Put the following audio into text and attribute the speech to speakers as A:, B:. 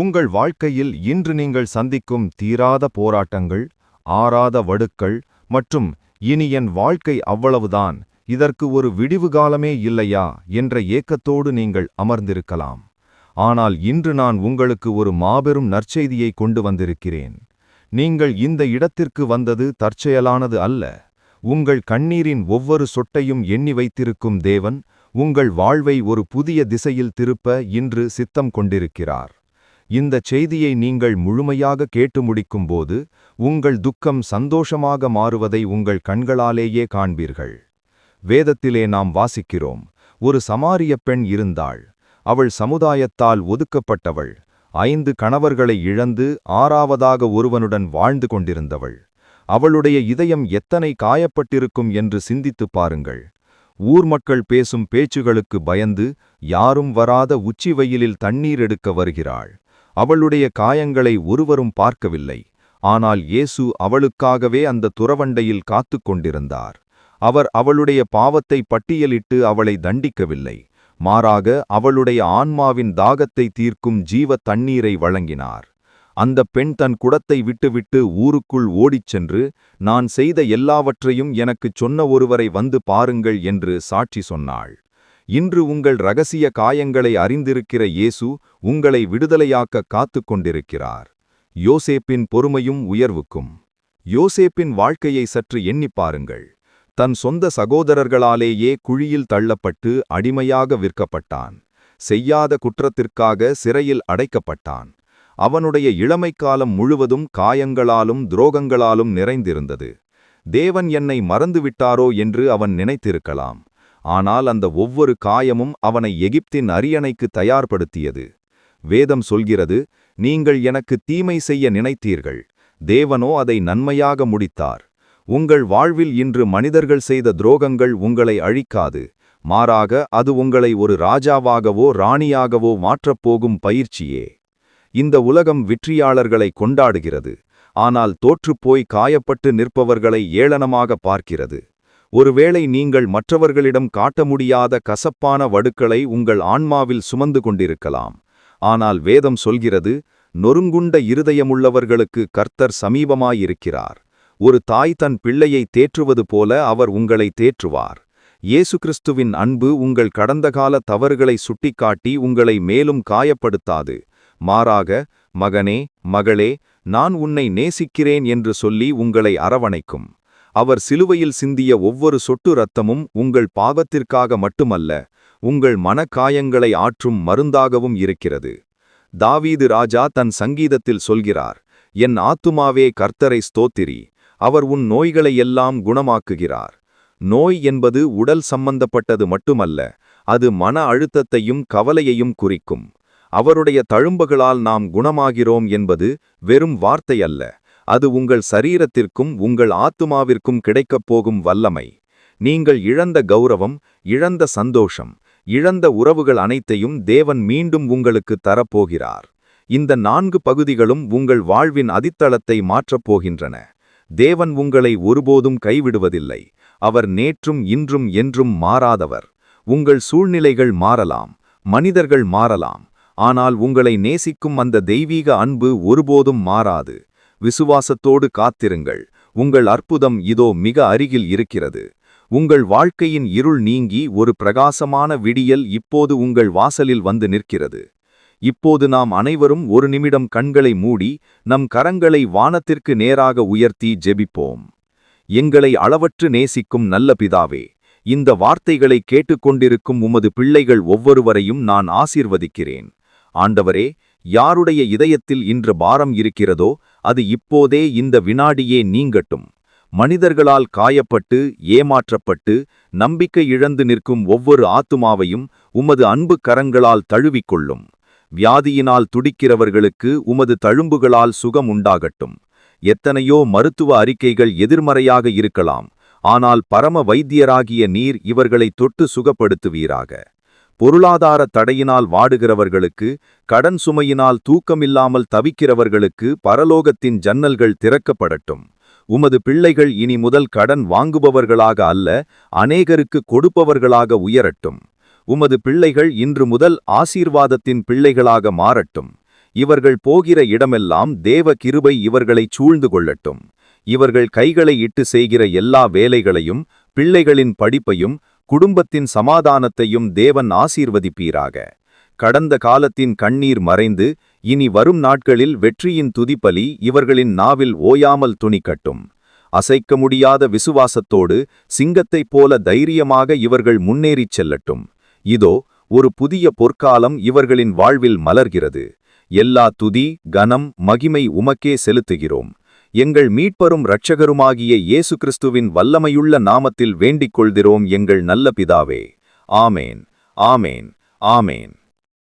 A: உங்கள் வாழ்க்கையில் இன்று நீங்கள் சந்திக்கும் தீராத போராட்டங்கள் ஆறாத வடுக்கள் மற்றும் இனி என் வாழ்க்கை அவ்வளவுதான் இதற்கு ஒரு விடிவு காலமே இல்லையா என்ற ஏக்கத்தோடு நீங்கள் அமர்ந்திருக்கலாம். ஆனால் இன்று நான் உங்களுக்கு ஒரு மாபெரும் நற்செய்தியை கொண்டு வந்திருக்கிறேன். நீங்கள் இந்த இடத்திற்கு வந்தது தற்செயலானது அல்ல. உங்கள் கண்ணீரின் ஒவ்வொரு சொட்டையும் எண்ணி வைத்திருக்கும் தேவன் உங்கள் வாழ்வை ஒரு புதிய திசையில் திருப்ப இன்று சித்தம் கொண்டிருக்கிறார். இந்த செய்தியை நீங்கள் முழுமையாக கேட்டு முடிக்கும்போது உங்கள் துக்கம் சந்தோஷமாக மாறுவதை உங்கள் கண்களாலேயே காண்பீர்கள். வேதத்திலே நாம் வாசிக்கிறோம் ஒரு சமாரிய பெண் இருந்தாள். அவள் சமுதாயத்தால் ஒதுக்கப்பட்டவள். ஐந்து கணவர்களை இழந்து ஆறாவதாக ஒருவனுடன் வாழ்ந்து கொண்டிருந்தவள். அவளுடைய இதயம் எத்தனை காயப்பட்டிருக்கும் என்று சிந்தித்துப் பாருங்கள். ஊர் மக்கள் பேசும் பேச்சுகளுக்கு பயந்து யாரும் வராத உச்சி வெயிலில் தண்ணீர் எடுக்க வருகிறாள். அவளுடைய காயங்களை ஒருவரும் பார்க்கவில்லை. ஆனால் இயேசு அவளுக்காகவே அந்த துறவண்டையில் காத்துக் கொண்டிருந்தார் அவர் அவளுடைய பாவத்தை பட்டியலிட்டு அவளை தண்டிக்கவில்லை. மாறாக அவளுடைய ஆன்மாவின் தாகத்தை தீர்க்கும் ஜீவ தண்ணீரை வழங்கினார். அந்த பெண் தன் குடத்தை விட்டுவிட்டு ஊருக்குள் ஓடிச் சென்று நான் செய்த எல்லாவற்றையும் எனக்குச் சொன்ன ஒருவரை வந்து பாருங்கள் என்று சாட்சி சொன்னாள். இன்று உங்கள் ரகசிய காயங்களை அறிந்திருக்கிற இயேசு உங்களை விடுதலையாக்க காத்துக் கொண்டிருக்கிறார். யோசேப்பின் பொறுமையும் உயர்வுக்கும். யோசேப்பின் வாழ்க்கையை சற்று எண்ணிப் பாருங்கள். தன் சொந்த சகோதரர்களாலேயே குழியில் தள்ளப்பட்டு அடிமையாக விற்கப்பட்டான். செய்யாத குற்றத்திற்காக சிறையில் அடைக்கப்பட்டான். அவனுடைய இளமைக்காலம் முழுவதும் காயங்களாலும் துரோகங்களாலும் நிறைந்திருந்தது. தேவன் என்னை மறந்துவிட்டாரோ என்று அவன் நினைத்திருக்கலாம். ஆனால் அந்த ஒவ்வொரு காயமும் அவனை எகிப்தின் அரியணைக்கு தயார்படுத்தியது. வேதம் சொல்கிறது நீங்கள் எனக்கு தீமை செய்ய நினைத்தீர்கள். தேவனோ அதை நன்மையாக முடித்தார். உங்கள் வாழ்வில் இன்று மனிதர்கள் செய்த துரோகங்கள் உங்களை அழிக்காது. மாறாக அது உங்களை ஒரு ராஜாவாகவோ ராணியாகவோ மாற்றப்போகும் பயிற்சியே. இந்த உலகம் வெற்றியாளர்களை கொண்டாடுகிறது. ஆனால் தோற்றுப்போய் காயப்பட்டு நிற்பவர்களை ஏளனமாக பார்க்கிறது. ஒருவேளை நீங்கள் மற்றவர்களிடம் காட்ட முடியாத கசப்பான வடுக்களை உங்கள் ஆன்மாவில் சுமந்து கொண்டிருக்கலாம். ஆனால் வேதம் சொல்கிறது நொறுங்குண்ட இருதயமுள்ளவர்களுக்கு கர்த்தர் சமீபமாயிருக்கிறார். ஒரு தாய் தன் பிள்ளையை தேற்றுவது போல அவர் உங்களை தேற்றுவார். இயேசு கிறிஸ்துவின் அன்பு உங்கள் கடந்த கால தவறுகளை சுட்டிக்காட்டி உங்களை மேலும் காயப்படுத்தாது. மாறாக மகனே மகளே நான் உன்னை நேசிக்கிறேன் என்று சொல்லி உங்களை அரவணைக்கும். அவர் சிலுவையில் சிந்திய ஒவ்வொரு சொட்டு இரத்தமும் உங்கள் பாவத்திற்காக மட்டுமல்ல உங்கள் மனக்காயங்களை ஆற்றும் மருந்தாகவும் இருக்கிறது. தாவீது ராஜா தன் சங்கீதத்தில் சொல்கிறார் என் ஆத்துமாவே கர்த்தரை ஸ்தோத்திரி அவர் உன் நோய்களை எல்லாம் குணமாக்குகிறார். நோய் என்பது உடல் சம்பந்தப்பட்டது மட்டுமல்ல அது மன அழுத்தத்தையும் கவலையையும் குறிக்கும். அவருடைய தழும்புகளால் நாம் குணமாகிறோம் என்பது வெறும் வார்த்தை அல்ல அது உங்கள் சரீரத்திற்கும் உங்கள் ஆத்துமாவிற்கும் கிடைக்கப் போகும் வல்லமை. நீங்கள் இழந்த கௌரவம் இழந்த சந்தோஷம் இழந்த உறவுகள் அனைத்தையும் தேவன் மீண்டும் உங்களுக்கு தரப்போகிறார் இந்த நான்கு பகுதிகளும் உங்கள் வாழ்வின் அதித்தளத்தை மாற்றப் போகின்றன. தேவன் உங்களை ஒருபோதும் கைவிடுவதில்லை. அவர் நேற்றும் இன்றும் என்றும் மாறாதவர். உங்கள் சூழ்நிலைகள் மாறலாம் மனிதர்கள் மாறலாம். ஆனால் உங்களை நேசிக்கும் அந்த தெய்வீக அன்பு ஒருபோதும் மாறாது. விசுவாசத்தோடு காத்திருங்கள். உங்கள் அற்புதம் இதோ மிக அருகில் இருக்கிறது. உங்கள் வாழ்க்கையின் இருள் நீங்கி ஒரு பிரகாசமான விடியல் இப்போது உங்கள் வாசலில் வந்து நிற்கிறது. இப்போது நாம் அனைவரும் ஒரு நிமிடம் கண்களை மூடி நம் கரங்களை வானத்திற்கு நேராக உயர்த்தி ஜெபிப்போம். எங்களை அளவற்று நேசிக்கும் நல்ல பிதாவே இந்த வார்த்தைகளை கேட்டுக்கொண்டிருக்கும் உமது பிள்ளைகள் ஒவ்வொருவரையும் நான் ஆசீர்வதிக்கிறேன். ஆண்டவரே யாருடைய இதயத்தில் இன்று பாரம் இருக்கிறதோ அது இப்போதே இந்த வினாடியே நீங்கட்டும். மனிதர்களால் காயப்பட்டு ஏமாற்றப்பட்டு நம்பிக்கை இழந்து நிற்கும் ஒவ்வொரு ஆத்துமாவையும் உமது அன்பு கரங்களால் தழுவிக்கொள்ளும். வியாதியினால் துடிக்கிறவர்களுக்கு உமது தழும்புகளால் சுகம் உண்டாகட்டும். எத்தனையோ மருத்துவ அறிக்கைகள் எதிர்மறையாக இருக்கலாம். ஆனால் பரம வைத்தியராகிய நீர் இவர்களை தொட்டு சுகப்படுத்துவீராக. பொருளாதார தடையினால் வாடுகிறவர்களுக்கு கடன் சுமையினால் தூக்கமில்லாமல் தவிக்கிறவர்களுக்கு பரலோகத்தின் ஜன்னல்கள் திறக்கப்படட்டும். உமது பிள்ளைகள் இனி முதல் கடன் வாங்குபவர்களாக அல்ல அநேகருக்கு கொடுப்பவர்களாக உயரட்டும். உமது பிள்ளைகள் இன்று முதல் ஆசீர்வாதத்தின் பிள்ளைகளாக மாறட்டும்.
B: இவர்கள் போகிற இடமெல்லாம் தேவ கிருபை இவர்களை சூழ்ந்து கொள்ளட்டும். இவர்கள் கைகளை இட்டு செய்கிற எல்லா வேலைகளையும் பிள்ளைகளின் படிப்பையும் குடும்பத்தின் சமாதானத்தையும் தேவன் ஆசீர்வதிப்பீராக. கடந்த காலத்தின் கண்ணீர் மறைந்து இனி வரும் நாட்களில் வெற்றியின் துதிப்பலி இவர்களின் நாவில் ஓயாமல் துணிக்கட்டும். அசைக்க முடியாத விசுவாசத்தோடு சிங்கத்தைப் போல தைரியமாக இவர்கள் முன்னேறிச் செல்லட்டும். இதோ ஒரு புதிய பொற்காலம் இவர்களின் வாழ்வில் மலர்கிறது. எல்லா துதி கனம் மகிமை உமக்கே செலுத்துகிறோம். எங்கள் மீட்பரும் இரட்சகருமாகிய இயேசு கிறிஸ்துவின் வல்லமையுள்ள நாமத்தில் வேண்டிக் கொள்கிறோம் எங்கள் நல்ல பிதாவே. ஆமேன். ஆமேன். ஆமேன்.